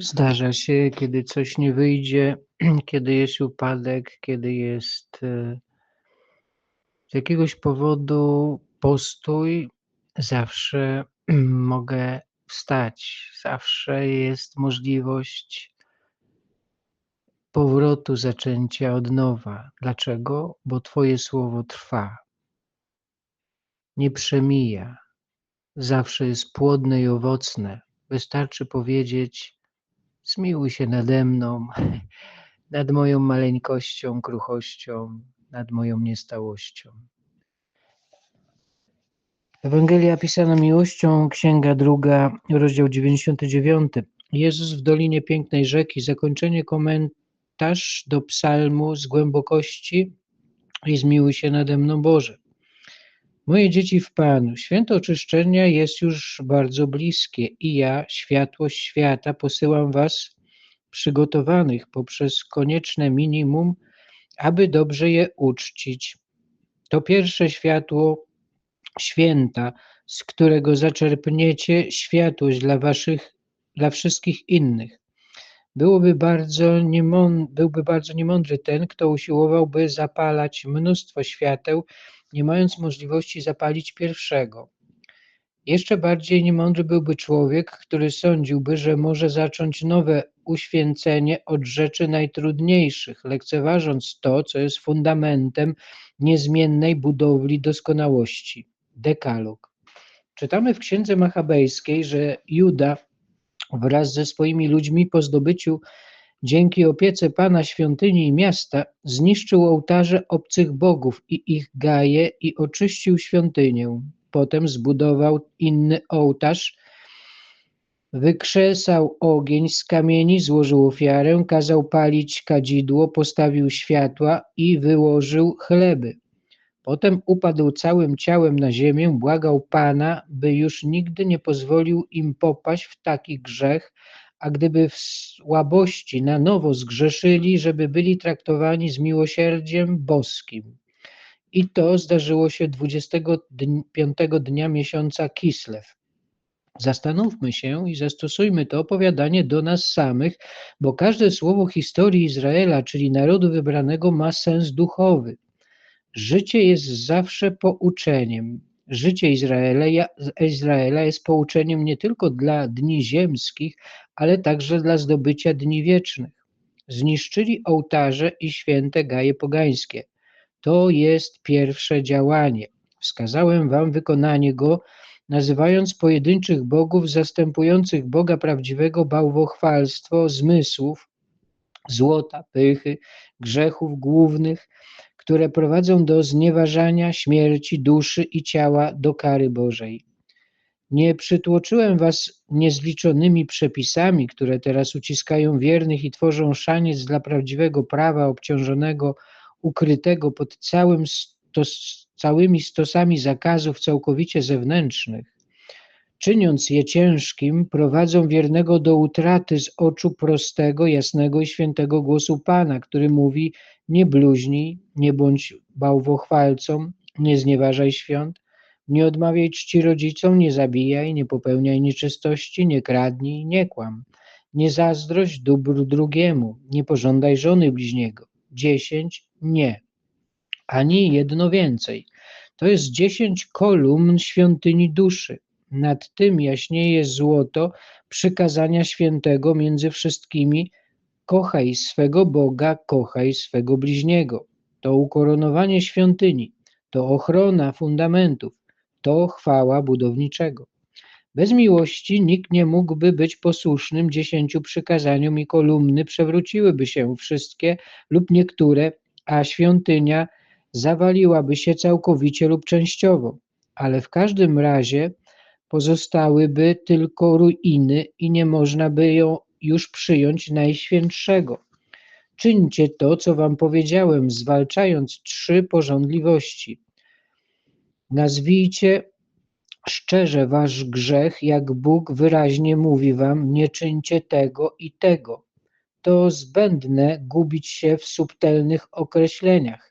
Zdarza się, kiedy coś nie wyjdzie, kiedy jest upadek, kiedy jest e, z jakiegoś powodu postój, zawsze mogę wstać. Zawsze jest możliwość powrotu, zaczęcia od nowa. Dlaczego? Bo Twoje słowo trwa. Nie przemija. Zawsze jest płodne i owocne. Wystarczy powiedzieć: Zmiłuj się nade mną, nad moją maleńkością, kruchością, nad moją niestałością. Ewangelia pisana miłością, księga druga, rozdział 99. Jezus w Dolinie Pięknej Rzeki, zakończenie komentarz do psalmu z głębokości i zmiłuj się nade mną Boże. Moje dzieci w Panu, święto oczyszczenia jest już bardzo bliskie i ja, światłość świata, posyłam Was przygotowanych poprzez konieczne minimum, aby dobrze je uczcić. To pierwsze światło święta, z którego zaczerpniecie światłość dla waszych, dla wszystkich innych. Byłoby bardzo niemądry, byłby bardzo niemądry ten, kto usiłowałby zapalać mnóstwo świateł, nie mając możliwości zapalić pierwszego. Jeszcze bardziej niemądry byłby człowiek, który sądziłby, że może zacząć nowe uświęcenie od rzeczy najtrudniejszych, lekceważąc to, co jest fundamentem niezmiennej budowli doskonałości dekalog. Czytamy w księdze machabejskiej, że Juda wraz ze swoimi ludźmi po zdobyciu dzięki opiece Pana świątyni i miasta zniszczył ołtarze obcych bogów i ich gaje i oczyścił świątynię. Potem zbudował inny ołtarz, wykrzesał ogień z kamieni, złożył ofiarę, kazał palić kadzidło, postawił światła i wyłożył chleby. Potem upadł całym ciałem na ziemię, błagał Pana, by już nigdy nie pozwolił im popaść w taki grzech, a gdyby w słabości na nowo zgrzeszyli, żeby byli traktowani z miłosierdziem boskim. I to zdarzyło się 25 dnia miesiąca Kislew. Zastanówmy się i zastosujmy to opowiadanie do nas samych, bo każde słowo historii Izraela, czyli narodu wybranego, ma sens duchowy. Życie jest zawsze pouczeniem. Życie Izraela, Izraela jest pouczeniem nie tylko dla dni ziemskich, ale także dla zdobycia dni wiecznych. Zniszczyli ołtarze i święte gaje pogańskie. To jest pierwsze działanie. Wskazałem wam wykonanie go, nazywając pojedynczych bogów zastępujących Boga prawdziwego bałwochwalstwo zmysłów, złota, pychy, grzechów głównych, które prowadzą do znieważania śmierci duszy i ciała do kary Bożej. Nie przytłoczyłem was niezliczonymi przepisami, które teraz uciskają wiernych i tworzą szaniec dla prawdziwego prawa obciążonego, ukrytego pod całym stos, całymi stosami zakazów całkowicie zewnętrznych. Czyniąc je ciężkim, prowadzą wiernego do utraty z oczu prostego, jasnego i świętego głosu Pana, który mówi: nie bluźnij, nie bądź bałwochwalcą, nie znieważaj świąt, nie odmawiaj czci rodzicom, nie zabijaj, nie popełniaj nieczystości, nie kradnij, nie kłam, nie zazdrość dóbr drugiemu, nie pożądaj żony bliźniego. Dziesięć nie, ani jedno więcej. To jest dziesięć kolumn świątyni duszy. Nad tym jaśnieje złoto przykazania świętego między wszystkimi Kochaj swego Boga, kochaj swego bliźniego. To ukoronowanie świątyni, to ochrona fundamentów, to chwała budowniczego. Bez miłości nikt nie mógłby być posłusznym dziesięciu przykazaniom i kolumny przewróciłyby się wszystkie lub niektóre, a świątynia zawaliłaby się całkowicie lub częściowo. Ale w każdym razie pozostałyby tylko ruiny i nie można by ją już przyjąć Najświętszego. Czyńcie to, co wam powiedziałem, zwalczając trzy porządliwości. Nazwijcie szczerze wasz grzech, jak Bóg wyraźnie mówi wam, nie czyńcie tego i tego. To zbędne gubić się w subtelnych określeniach.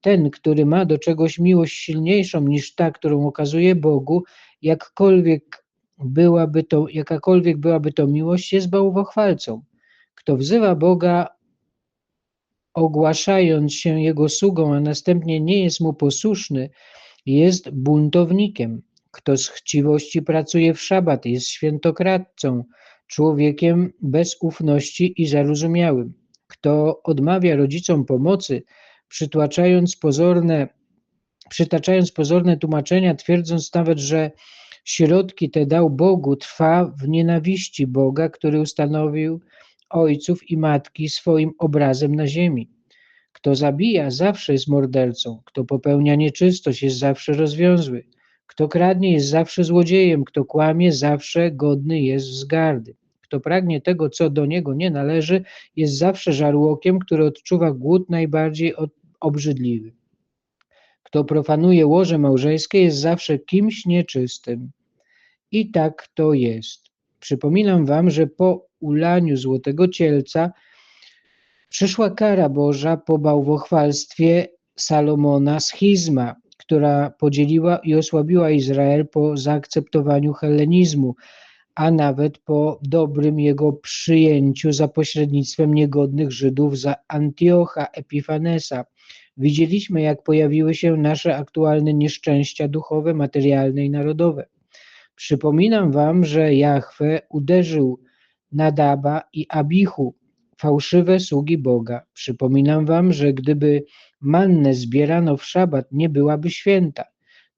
Ten, który ma do czegoś miłość silniejszą niż ta, którą okazuje Bogu, jakkolwiek byłaby to, jakakolwiek byłaby to miłość, jest bałwochwalcą. Kto wzywa Boga, ogłaszając się Jego sługą, a następnie nie jest Mu posłuszny, jest buntownikiem. Kto z chciwości pracuje w szabat, jest świętokradcą, człowiekiem bez ufności i zarozumiałym. Kto odmawia rodzicom pomocy, przytłaczając pozorne, przytaczając pozorne tłumaczenia, twierdząc nawet, że środki te dał Bogu, trwa w nienawiści Boga, który ustanowił ojców i matki swoim obrazem na ziemi. Kto zabija, zawsze jest mordercą. Kto popełnia nieczystość, jest zawsze rozwiązły. Kto kradnie, jest zawsze złodziejem. Kto kłamie, zawsze godny jest wzgardy. Kto pragnie tego, co do niego nie należy, jest zawsze żarłokiem, który odczuwa głód najbardziej obrzydliwy. Kto profanuje łoże małżeńskie, jest zawsze kimś nieczystym. I tak to jest. Przypominam wam, że po ulaniu złotego cielca przyszła kara Boża po bałwochwalstwie Salomona schizma, która podzieliła i osłabiła Izrael po zaakceptowaniu hellenizmu, a nawet po dobrym jego przyjęciu za pośrednictwem niegodnych Żydów za Antiocha Epifanesa. Widzieliśmy, jak pojawiły się nasze aktualne nieszczęścia duchowe, materialne i narodowe. Przypominam wam, że Jahwe uderzył Nadaba i Abichu, fałszywe sługi Boga. Przypominam wam, że gdyby mannę zbierano w szabat, nie byłaby święta.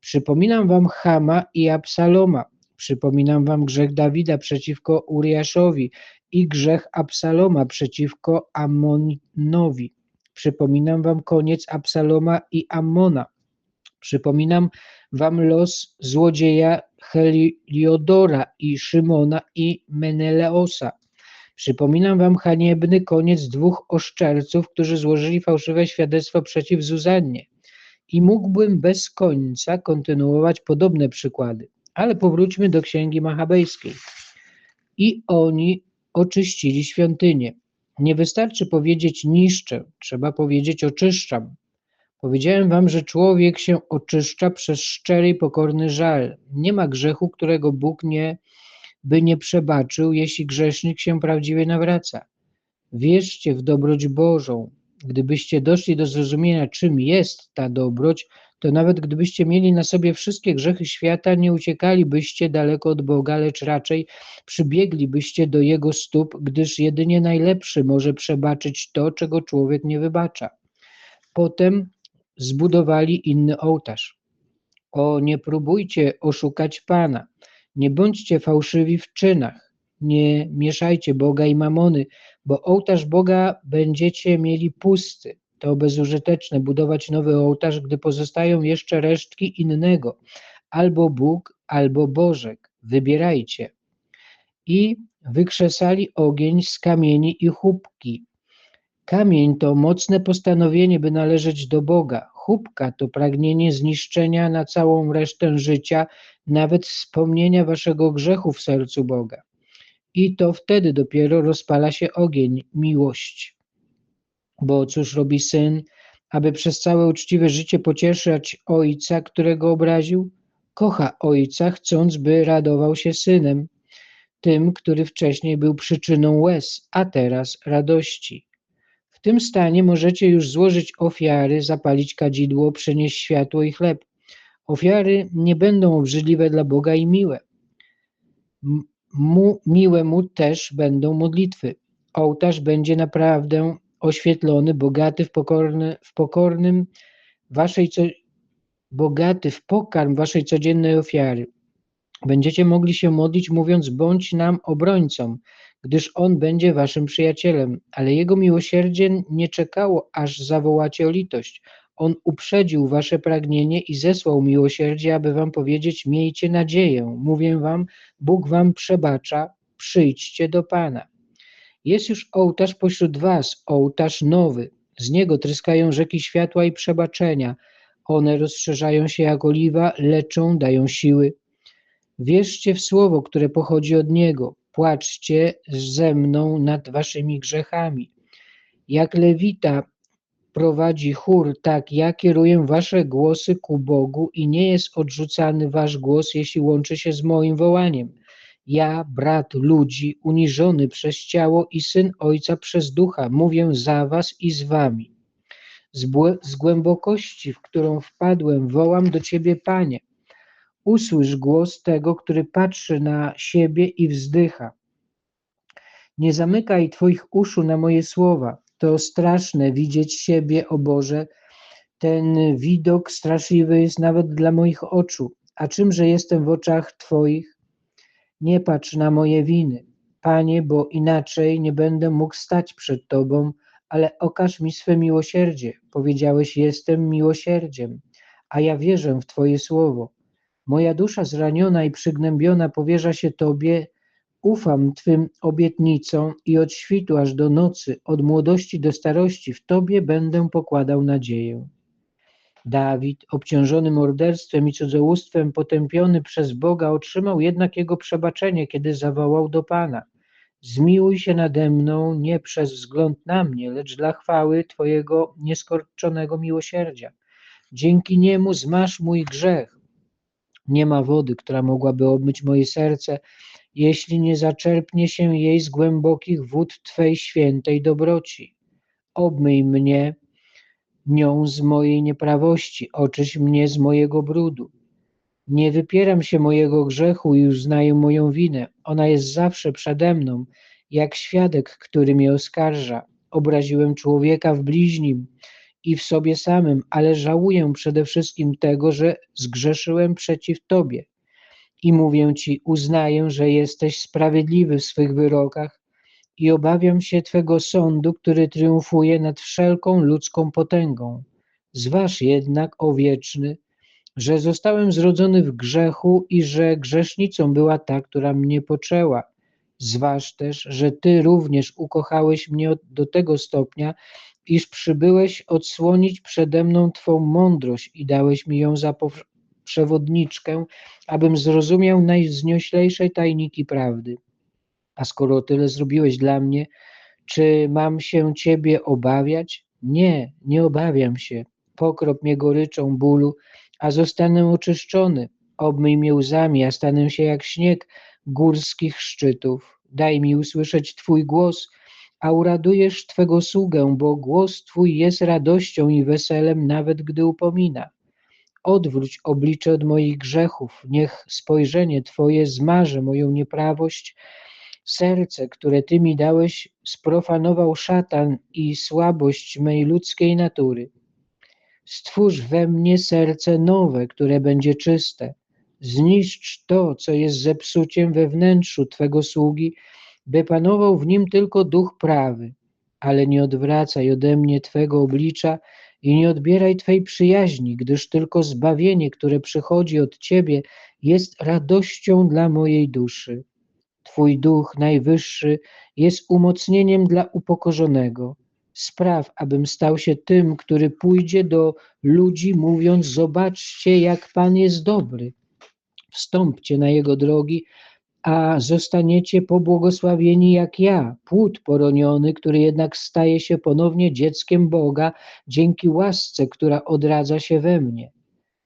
Przypominam wam Hama i Absaloma. Przypominam wam grzech Dawida przeciwko Uriaszowi i grzech Absaloma przeciwko Amonowi. Przypominam wam koniec Absaloma i Ammona. Przypominam wam los złodzieja Heliodora i Szymona i Meneleosa. Przypominam wam haniebny koniec dwóch oszczerców, którzy złożyli fałszywe świadectwo przeciw Zuzannie. I mógłbym bez końca kontynuować podobne przykłady. Ale powróćmy do księgi machabejskiej. I oni oczyścili świątynię. Nie wystarczy powiedzieć niszczę, trzeba powiedzieć oczyszczam. Powiedziałem wam, że człowiek się oczyszcza przez szczery i pokorny żal. Nie ma grzechu, którego Bóg nie, by nie przebaczył, jeśli grzesznik się prawdziwie nawraca. Wierzcie w dobroć Bożą. Gdybyście doszli do zrozumienia, czym jest ta dobroć, to nawet gdybyście mieli na sobie wszystkie grzechy świata, nie uciekalibyście daleko od Boga, lecz raczej przybieglibyście do Jego stóp, gdyż jedynie najlepszy może przebaczyć to, czego człowiek nie wybacza. Potem zbudowali inny ołtarz. O, nie próbujcie oszukać Pana, nie bądźcie fałszywi w czynach, nie mieszajcie Boga i mamony, bo ołtarz Boga będziecie mieli pusty. To bezużyteczne budować nowy ołtarz, gdy pozostają jeszcze resztki innego, albo Bóg, albo Bożek. Wybierajcie. I wykrzesali ogień z kamieni i chubki. Kamień to mocne postanowienie, by należeć do Boga. Chubka to pragnienie zniszczenia na całą resztę życia, nawet wspomnienia waszego grzechu w sercu Boga. I to wtedy dopiero rozpala się ogień, miłość. Bo cóż robi syn, aby przez całe uczciwe życie pocieszać ojca, którego obraził? Kocha ojca, chcąc, by radował się synem, tym, który wcześniej był przyczyną łez, a teraz radości. W tym stanie możecie już złożyć ofiary, zapalić kadzidło, przynieść światło i chleb. Ofiary nie będą obrzydliwe dla Boga i miłe. Mu, miłe mu też będą modlitwy. Ołtarz będzie naprawdę oświetlony, bogaty w, pokorny, w pokornym waszej bogaty w pokarm waszej codziennej ofiary. Będziecie mogli się modlić, mówiąc: Bądź nam obrońcą, gdyż on będzie waszym przyjacielem. Ale jego miłosierdzie nie czekało, aż zawołacie o litość. On uprzedził wasze pragnienie i zesłał miłosierdzie, aby wam powiedzieć: Miejcie nadzieję. Mówię wam: Bóg wam przebacza, przyjdźcie do Pana. Jest już ołtarz pośród was, ołtarz nowy. Z niego tryskają rzeki światła i przebaczenia. One rozszerzają się jak oliwa, leczą, dają siły. Wierzcie w słowo, które pochodzi od niego. Płaczcie ze mną nad waszymi grzechami. Jak lewita prowadzi chór, tak ja kieruję wasze głosy ku Bogu i nie jest odrzucany wasz głos, jeśli łączy się z moim wołaniem. Ja, brat ludzi, uniżony przez ciało i syn Ojca przez ducha, mówię za was i z wami. Z, z głębokości, w którą wpadłem, wołam do ciebie, Panie. Usłysz głos tego, który patrzy na siebie i wzdycha. Nie zamykaj Twoich uszu na moje słowa. To straszne widzieć siebie, o Boże. Ten widok straszliwy jest nawet dla moich oczu. A czymże jestem w oczach Twoich? Nie patrz na moje winy, Panie, bo inaczej nie będę mógł stać przed Tobą, ale okaż mi swe miłosierdzie. Powiedziałeś, jestem miłosierdziem, a ja wierzę w Twoje słowo. Moja dusza zraniona i przygnębiona powierza się Tobie, ufam Twym obietnicom i od świtu aż do nocy, od młodości do starości w Tobie będę pokładał nadzieję. Dawid, obciążony morderstwem i cudzołóstwem, potępiony przez Boga, otrzymał jednak jego przebaczenie, kiedy zawołał do Pana. Zmiłuj się nade mną nie przez wzgląd na mnie, lecz dla chwały Twojego nieskorczonego miłosierdzia. Dzięki niemu zmasz mój grzech. Nie ma wody, która mogłaby obmyć moje serce, jeśli nie zaczerpnie się jej z głębokich wód Twej świętej dobroci. Obmyj mnie nią z mojej nieprawości, oczyś mnie z mojego brudu. Nie wypieram się mojego grzechu i uznaję moją winę. Ona jest zawsze przede mną, jak świadek, który mnie oskarża. Obraziłem człowieka w bliźnim i w sobie samym, ale żałuję przede wszystkim tego, że zgrzeszyłem przeciw Tobie. I mówię Ci, uznaję, że jesteś sprawiedliwy w swych wyrokach i obawiam się Twego sądu, który triumfuje nad wszelką ludzką potęgą. Zważ jednak, o wieczny, że zostałem zrodzony w grzechu i że grzesznicą była ta, która mnie poczęła. Zważ też, że Ty również ukochałeś mnie do tego stopnia, iż przybyłeś odsłonić przede mną Twą mądrość i dałeś mi ją za przewodniczkę, abym zrozumiał najwznioślejsze tajniki prawdy. A skoro tyle zrobiłeś dla mnie, czy mam się Ciebie obawiać? Nie, nie obawiam się. Pokrop mnie goryczą bólu, a zostanę oczyszczony. Obmyj mnie łzami, a stanę się jak śnieg górskich szczytów. Daj mi usłyszeć Twój głos, a uradujesz Twego sługę, bo głos Twój jest radością i weselem, nawet gdy upomina. Odwróć oblicze od moich grzechów, niech spojrzenie Twoje zmarzy moją nieprawość. Serce, które Ty mi dałeś, sprofanował szatan i słabość mej ludzkiej natury. Stwórz we mnie serce nowe, które będzie czyste. Zniszcz to, co jest zepsuciem we wnętrzu Twego sługi, by panował w nim tylko duch prawy. Ale nie odwracaj ode mnie Twego oblicza i nie odbieraj Twej przyjaźni, gdyż tylko zbawienie, które przychodzi od Ciebie, jest radością dla mojej duszy. Twój duch najwyższy jest umocnieniem dla upokorzonego. Spraw, abym stał się tym, który pójdzie do ludzi, mówiąc: Zobaczcie, jak Pan jest dobry. Wstąpcie na jego drogi, a zostaniecie pobłogosławieni jak ja, płód poroniony, który jednak staje się ponownie dzieckiem Boga dzięki łasce, która odradza się we mnie.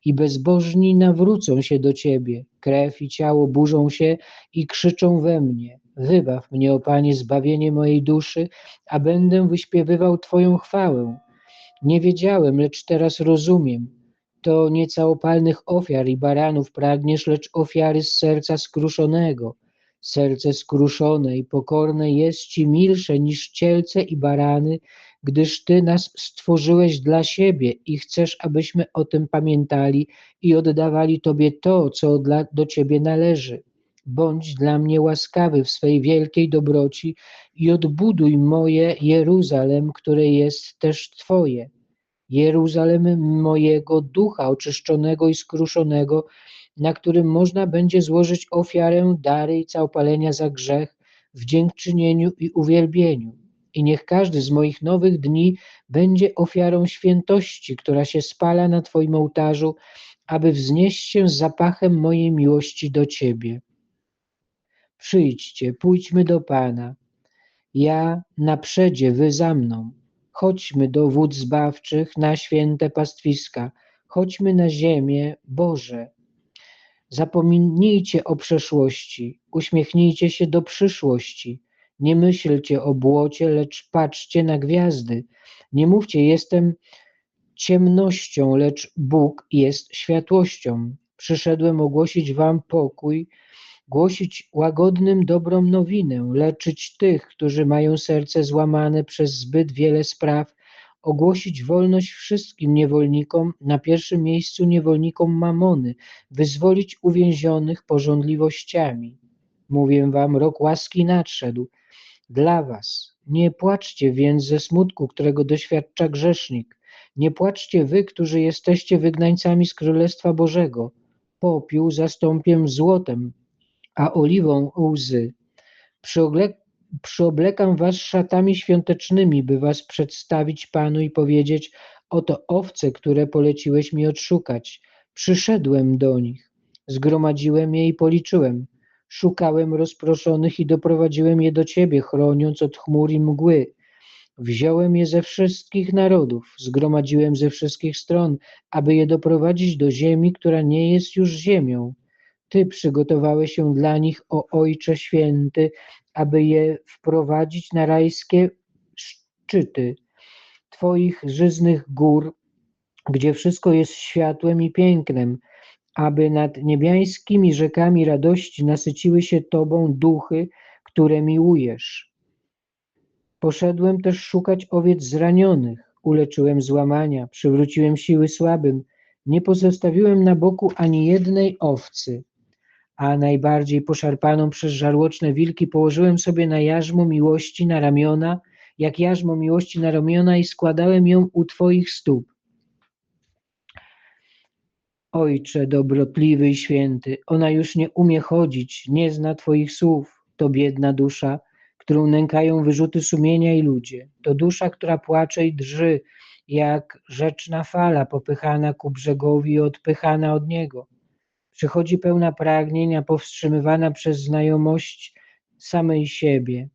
I bezbożni nawrócą się do Ciebie, krew i ciało burzą się i krzyczą we mnie. Wybaw mnie, o Panie, zbawienie mojej duszy, a będę wyśpiewywał Twoją chwałę. Nie wiedziałem, lecz teraz rozumiem. To nie całopalnych ofiar i baranów pragniesz, lecz ofiary z serca skruszonego. Serce skruszone i pokorne jest Ci milsze niż cielce i barany, gdyż Ty nas stworzyłeś dla siebie i chcesz, abyśmy o tym pamiętali i oddawali Tobie to, co dla, do Ciebie należy. Bądź dla mnie łaskawy w swej wielkiej dobroci i odbuduj moje Jeruzalem, które jest też Twoje. Jeruzalem mojego ducha oczyszczonego i skruszonego, na którym można będzie złożyć ofiarę, dary i całopalenia za grzech w dziękczynieniu i uwielbieniu. I niech każdy z moich nowych dni będzie ofiarą świętości, która się spala na Twoim ołtarzu, aby wznieść się z zapachem mojej miłości do Ciebie. Przyjdźcie, pójdźmy do Pana. Ja na przedzie, wy za mną. Chodźmy do wód zbawczych, na święte pastwiska. Chodźmy na ziemię, Boże. Zapomnijcie o przeszłości, uśmiechnijcie się do przyszłości. Nie myślcie o błocie, lecz patrzcie na gwiazdy. Nie mówcie, jestem ciemnością, lecz Bóg jest światłością. Przyszedłem ogłosić wam pokój, głosić łagodnym dobrą nowinę, leczyć tych, którzy mają serce złamane przez zbyt wiele spraw, ogłosić wolność wszystkim niewolnikom, na pierwszym miejscu niewolnikom mamony, wyzwolić uwięzionych porządliwościami. Mówię wam, rok łaski nadszedł dla was. Nie płaczcie więc ze smutku, którego doświadcza grzesznik. Nie płaczcie wy, którzy jesteście wygnańcami z Królestwa Bożego. Popiół zastąpię złotem, a oliwą łzy. Przyoblekam was szatami świątecznymi, by was przedstawić Panu i powiedzieć: Oto owce, które poleciłeś mi odszukać. Przyszedłem do nich, zgromadziłem je i policzyłem. Szukałem rozproszonych i doprowadziłem je do ciebie, chroniąc od chmur i mgły. Wziąłem je ze wszystkich narodów, zgromadziłem ze wszystkich stron, aby je doprowadzić do ziemi, która nie jest już ziemią. Ty przygotowałeś się dla nich, o Ojcze Święty, aby je wprowadzić na rajskie szczyty Twoich żyznych gór, gdzie wszystko jest światłem i pięknem, aby nad niebiańskimi rzekami radości nasyciły się Tobą duchy, które miłujesz. Poszedłem też szukać owiec zranionych, uleczyłem złamania, przywróciłem siły słabym, nie pozostawiłem na boku ani jednej owcy, a najbardziej poszarpaną przez żarłoczne wilki położyłem sobie na jarzmo miłości na ramiona, jak jarzmo miłości na ramiona i składałem ją u Twoich stóp. Ojcze dobrotliwy i święty, ona już nie umie chodzić, nie zna Twoich słów, to biedna dusza, którą nękają wyrzuty sumienia i ludzie. To dusza, która płacze i drży, jak rzeczna fala popychana ku brzegowi i odpychana od niego. Przychodzi pełna pragnienia, powstrzymywana przez znajomość samej siebie.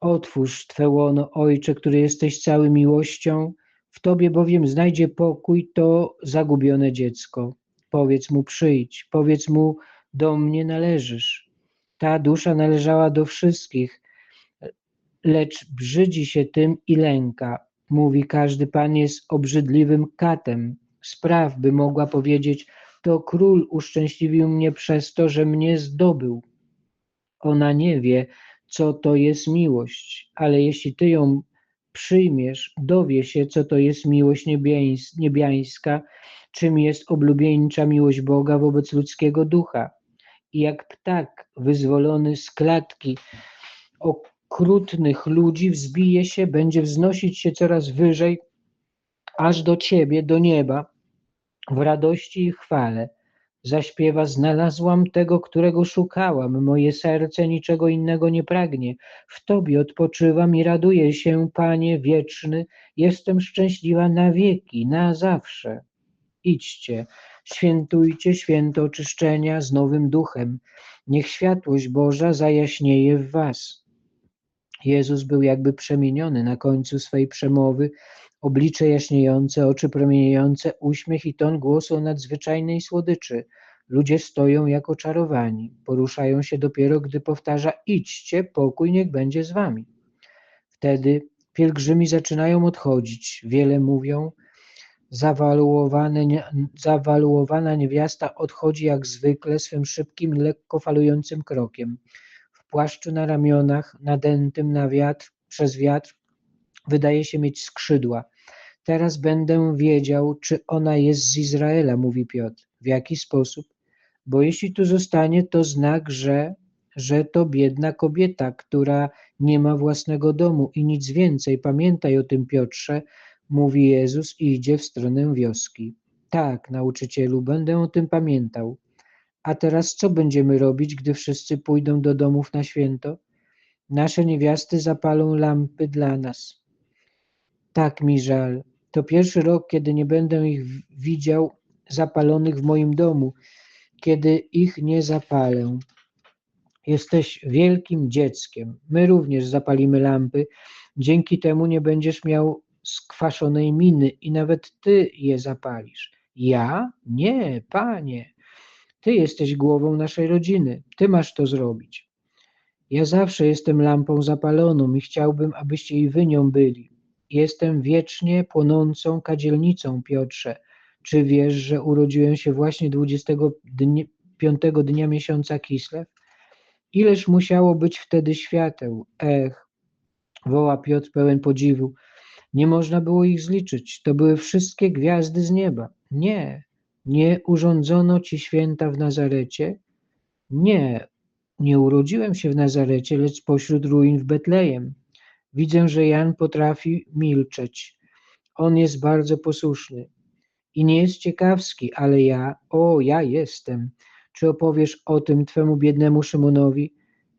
Otwórz Twe łono, Ojcze, który jesteś cały miłością, w Tobie bowiem znajdzie pokój to zagubione dziecko. Powiedz mu przyjdź, powiedz mu do mnie należysz. Ta dusza należała do wszystkich, lecz brzydzi się tym i lęka. Mówi, każdy Pan jest obrzydliwym katem. Spraw, by mogła powiedzieć, to król uszczęśliwił mnie przez to, że mnie zdobył. Ona nie wie, co to jest miłość, ale jeśli ty ją przyjmiesz, dowie się, co to jest miłość niebiańska, czym jest oblubieńcza miłość Boga wobec ludzkiego ducha. I jak ptak wyzwolony z klatki okrutnych ludzi wzbije się, będzie wznosić się coraz wyżej, aż do Ciebie, do nieba, w radości i chwale. Zaśpiewa, znalazłam tego, którego szukałam. Moje serce niczego innego nie pragnie. W Tobie odpoczywam i raduję się, Panie wieczny. Jestem szczęśliwa na wieki, na zawsze. Idźcie, świętujcie święto oczyszczenia z nowym duchem. Niech światłość Boża zajaśnieje w Was. Jezus był jakby przemieniony na końcu swej przemowy Oblicze jaśniejące, oczy promieniejące, uśmiech i ton głosu o nadzwyczajnej słodyczy. Ludzie stoją jak oczarowani, poruszają się dopiero, gdy powtarza idźcie, pokój niech będzie z wami. Wtedy pielgrzymi zaczynają odchodzić, wiele mówią, zawaluowana niewiasta odchodzi jak zwykle swym szybkim, lekko falującym krokiem. W płaszczu na ramionach, nadętym na wiatr, przez wiatr, wydaje się mieć skrzydła. Teraz będę wiedział, czy ona jest z Izraela, mówi Piotr. W jaki sposób? Bo jeśli tu zostanie, to znak, że, że to biedna kobieta, która nie ma własnego domu i nic więcej. Pamiętaj o tym, Piotrze, mówi Jezus i idzie w stronę wioski. Tak, nauczycielu, będę o tym pamiętał. A teraz co będziemy robić, gdy wszyscy pójdą do domów na święto? Nasze niewiasty zapalą lampy dla nas. Tak mi żal. To pierwszy rok, kiedy nie będę ich widział zapalonych w moim domu, kiedy ich nie zapalę. Jesteś wielkim dzieckiem. My również zapalimy lampy. Dzięki temu nie będziesz miał skwaszonej miny i nawet ty je zapalisz. Ja? Nie, panie. Ty jesteś głową naszej rodziny, ty masz to zrobić. Ja zawsze jestem lampą zapaloną i chciałbym, abyście i wy nią byli. Jestem wiecznie płonącą kadzielnicą, Piotrze. Czy wiesz, że urodziłem się właśnie 25 dnia miesiąca Kislew? Ileż musiało być wtedy świateł? Ech, woła Piotr pełen podziwu. Nie można było ich zliczyć. To były wszystkie gwiazdy z nieba. Nie, nie urządzono ci święta w Nazarecie? Nie, nie urodziłem się w Nazarecie, lecz pośród ruin w Betlejem. Widzę, że Jan potrafi milczeć. On jest bardzo posłuszny i nie jest ciekawski, ale ja, o, ja jestem. Czy opowiesz o tym twemu biednemu Szymonowi?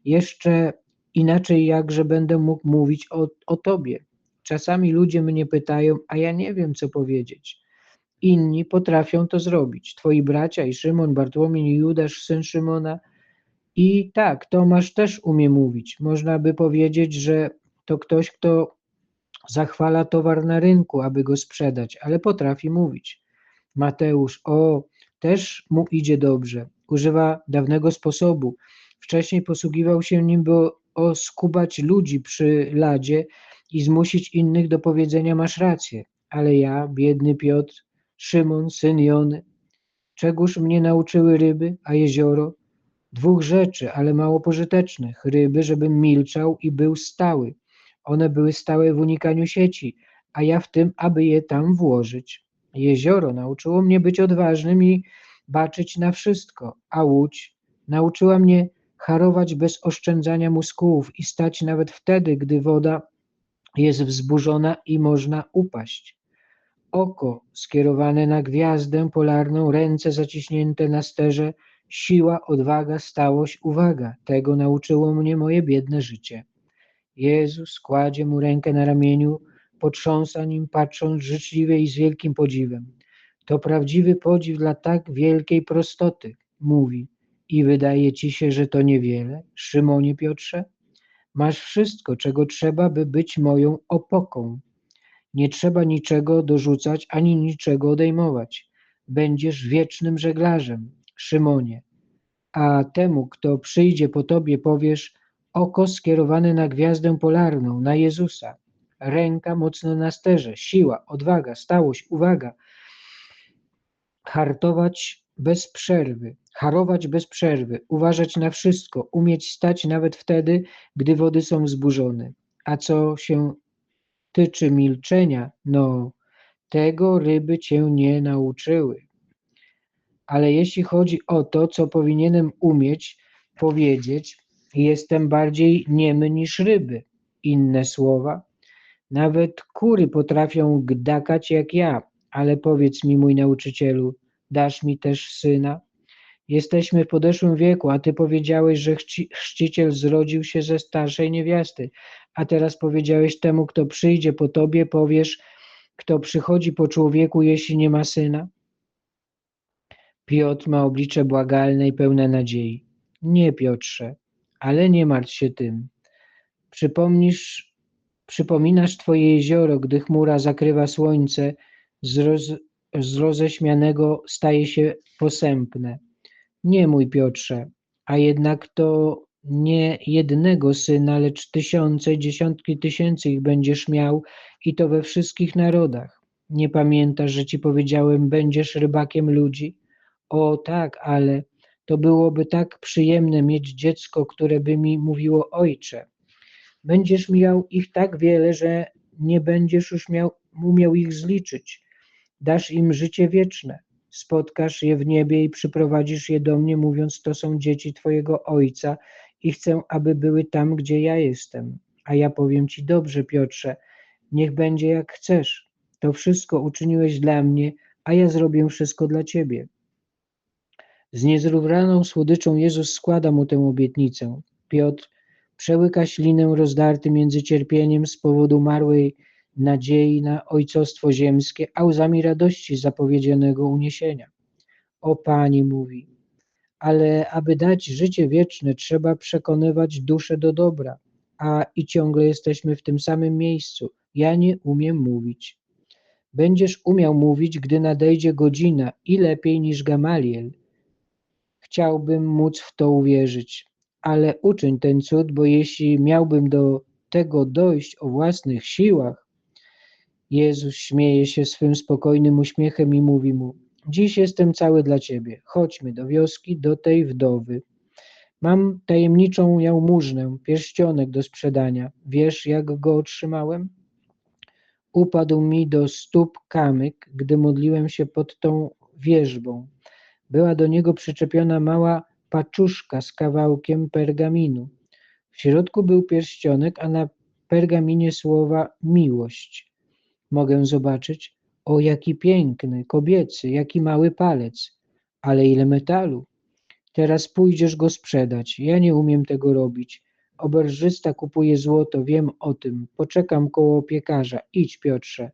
Jeszcze inaczej jakże będę mógł mówić o, o tobie. Czasami ludzie mnie pytają, a ja nie wiem, co powiedzieć. Inni potrafią to zrobić. Twoi bracia i Szymon, Bartłomiej i Judasz, syn Szymona. I tak, Tomasz też umie mówić. Można by powiedzieć, że to ktoś, kto zachwala towar na rynku, aby go sprzedać, ale potrafi mówić. Mateusz, o, też mu idzie dobrze. Używa dawnego sposobu. Wcześniej posługiwał się nim, by oskubać ludzi przy ladzie i zmusić innych do powiedzenia masz rację. Ale ja, biedny Piotr, Szymon, syn Jony, czegóż mnie nauczyły ryby, a jezioro? Dwóch rzeczy, ale mało pożytecznych. Ryby, żebym milczał i był stały. One były stałe w unikaniu sieci, a ja w tym, aby je tam włożyć. Jezioro nauczyło mnie być odważnym i baczyć na wszystko, a łódź nauczyła mnie harować bez oszczędzania muskułów i stać nawet wtedy, gdy woda jest wzburzona i można upaść. Oko skierowane na gwiazdę polarną, ręce zaciśnięte na sterze, siła, odwaga, stałość, uwaga. Tego nauczyło mnie moje biedne życie. Jezus kładzie mu rękę na ramieniu, potrząsa nim, patrząc życzliwie i z wielkim podziwem. To prawdziwy podziw dla tak wielkiej prostoty, mówi. I wydaje ci się, że to niewiele, Szymonie Piotrze? Masz wszystko, czego trzeba, by być moją opoką. Nie trzeba niczego dorzucać ani niczego odejmować. Będziesz wiecznym żeglarzem, Szymonie. A temu, kto przyjdzie po tobie, powiesz: oko skierowane na gwiazdę polarną, na Jezusa, ręka mocno na sterze, siła, odwaga, stałość, uwaga. Hartować bez przerwy, harować bez przerwy, uważać na wszystko, umieć stać nawet wtedy, gdy wody są wzburzone. A co się tyczy milczenia, no, tego ryby cię nie nauczyły. Ale jeśli chodzi o to, co powinienem umieć powiedzieć, jestem bardziej niemy niż ryby. Inne słowa, nawet kury potrafią gdakać jak ja, ale powiedz mi, mój nauczycielu, dasz mi też syna? Jesteśmy w podeszłym wieku, a ty powiedziałeś, że chci, chrzciciel zrodził się ze starszej niewiasty, a teraz powiedziałeś temu, kto przyjdzie po tobie, powiesz, kto przychodzi po człowieku, jeśli nie ma syna? Piotr ma oblicze błagalne i pełne nadziei. Nie, Piotrze, ale nie martw się tym. Przypomnisz, przypominasz twoje jezioro, gdy chmura zakrywa słońce, z, roz, z roześmianego staje się posępne. Nie, mój Piotrze, a jednak to nie jednego syna, lecz tysiące, dziesiątki tysięcy ich będziesz miał i to we wszystkich narodach. Nie pamiętasz, że ci powiedziałem, będziesz rybakiem ludzi? O tak, ale to byłoby tak przyjemne mieć dziecko, które by mi mówiło ojcze. Będziesz miał ich tak wiele, że nie będziesz już miał, umiał ich zliczyć. Dasz im życie wieczne. Spotkasz je w niebie i przyprowadzisz je do mnie, mówiąc: To są dzieci Twojego Ojca i chcę, aby były tam, gdzie ja jestem. A ja powiem Ci: Dobrze, Piotrze, niech będzie jak chcesz. To wszystko uczyniłeś dla mnie, a ja zrobię wszystko dla Ciebie. Z niezrównaną słodyczą Jezus składa mu tę obietnicę. Piotr przełyka ślinę rozdarty między cierpieniem z powodu marłej nadziei na ojcostwo ziemskie, a łzami radości zapowiedzianego uniesienia. O Pani mówi, ale aby dać życie wieczne, trzeba przekonywać duszę do dobra, a i ciągle jesteśmy w tym samym miejscu. Ja nie umiem mówić. Będziesz umiał mówić, gdy nadejdzie godzina i lepiej niż Gamaliel. Chciałbym móc w to uwierzyć, ale uczyń ten cud, bo jeśli miałbym do tego dojść o własnych siłach, Jezus śmieje się swym spokojnym uśmiechem i mówi mu: Dziś jestem cały dla ciebie. Chodźmy do wioski, do tej wdowy. Mam tajemniczą jałmużnę, pierścionek do sprzedania. Wiesz, jak go otrzymałem? Upadł mi do stóp kamyk, gdy modliłem się pod tą wierzbą. Była do niego przyczepiona mała paczuszka z kawałkiem pergaminu. W środku był pierścionek, a na pergaminie słowa miłość. Mogę zobaczyć, o jaki piękny, kobiecy, jaki mały palec, ale ile metalu. Teraz pójdziesz go sprzedać. Ja nie umiem tego robić. Oberżysta kupuje złoto, wiem o tym. Poczekam koło piekarza. Idź, Piotrze.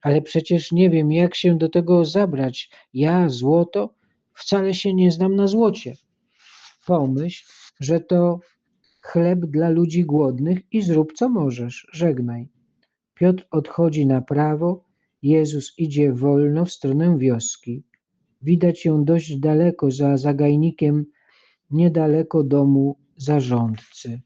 Ale przecież nie wiem, jak się do tego zabrać. Ja, złoto? Wcale się nie znam na złocie. Pomyśl, że to chleb dla ludzi głodnych i zrób co możesz. Żegnaj. Piotr odchodzi na prawo, Jezus idzie wolno w stronę wioski. Widać ją dość daleko za zagajnikiem, niedaleko domu zarządcy.